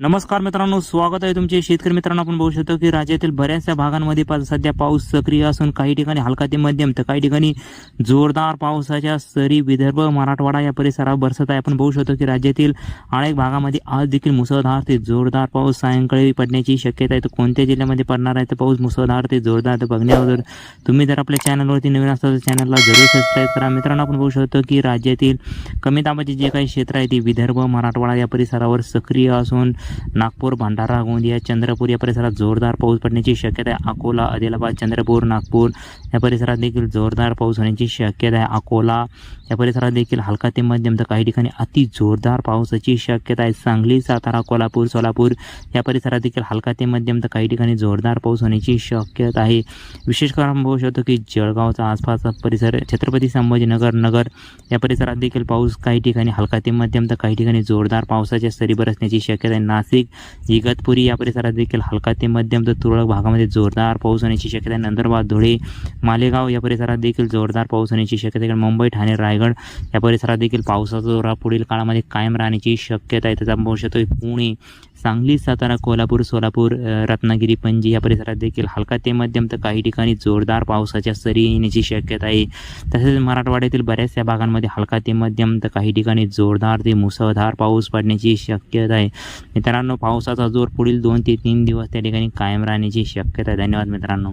नमस्कार मित्रांनो स्वागत आहे तुमचे शेतकरी मित्रांनो. आपण बघू शकतो की राज्यातील बऱ्याचशा भागांमध्ये सध्या पाऊस सक्रिय असून काही ठिकाणी हलका ते मध्यम तर काही ठिकाणी जोरदार पावसाच्या सरी विदर्भ मराठवाडा या परिसरावर बरसत आहे. आपण बघू शकतो की राज्यातील अनेक भागामध्ये आज देखील मुसळधार ते जोरदार पाऊस सायंकाळी पडण्याची शक्यता आहे. तर कोणत्या जिल्ह्यामध्ये पडणार आहे? तर पाऊस मुसळधार ते जोरदार बघण्याबरोबर तुम्ही जर आपल्या चॅनलवरती नवीन असाल तर चॅनलला जरूर सबस्क्राईब करा. मित्रांनो आपण बघू शकतो की राज्यातील कमी दाबाचे जे काही क्षेत्र आहे ते विदर्भ मराठवाडा या परिसरावर सक्रिय असून नागपूर भंडारा गोंदिया चंद्रपूर या परिसरात जोरदार पाऊस पडण्याची शक्यता आहे. अकोला आदिलाबाद चंद्रपूर नागपूर या परिसरात देखील जोरदार पाऊस होण्याची शक्यता आहे. अकोला या परिसरात देखील हलका ते मध्यम तर काही ठिकाणी अति जोरदार पावसाची शक्यता आहे. सांगली सातारा कोल्हापूर सोलापूर या परिसरात देखील हलका ते मध्यम तर काही ठिकाणी जोरदार पाऊस होण्याची शक्यता आहे. विशेष करून आपण बघू शकतो की जळगावचा आसपासचा परिसर छत्रपती संभाजीनगर नगर या परिसरात देखील पाऊस काही ठिकाणी हलका ते मध्यम तर काही ठिकाणी जोरदार पावसाच्या सरी बरसण्याची शक्यता आहे. नाशिक इगतपुरी या परिसरात देखील हलका ते मध्यम तर तुरळक भागामध्ये जोरदार पाऊस होण्याची शक्यता आहे. नंदुरबार धुळे मालेगाव या परिसरात देखील जोरदार पाऊस होण्याची शक्यता आहे. मुंबई ठाणे रायगड या परिसरात देखील पावसाचा जोरा पुढील काळामध्ये कायम राहण्याची शक्यता आहे. त्याचा आपण शकतो पुणे सांगली सातारा कोल्हापूर सोलापूर रत्नागिरी पणजी या परिसरात देखील हलका ते मध्यम तर काही ठिकाणी जोरदार पावसाच्या सरी येण्याची शक्यता आहे. तसेच मराठवाड्यातील बऱ्याचशा भागांमध्ये हलका ते मध्यम तर काही ठिकाणी जोरदार ते मुसळधार पाऊस पडण्याची शक्यता आहे. मित्रांनो पावसाचा जोर पुढील दोन ते तीन दिवस त्या ठिकाणी कायम राहण्याची शक्यता आहे. धन्यवाद मित्रांनो.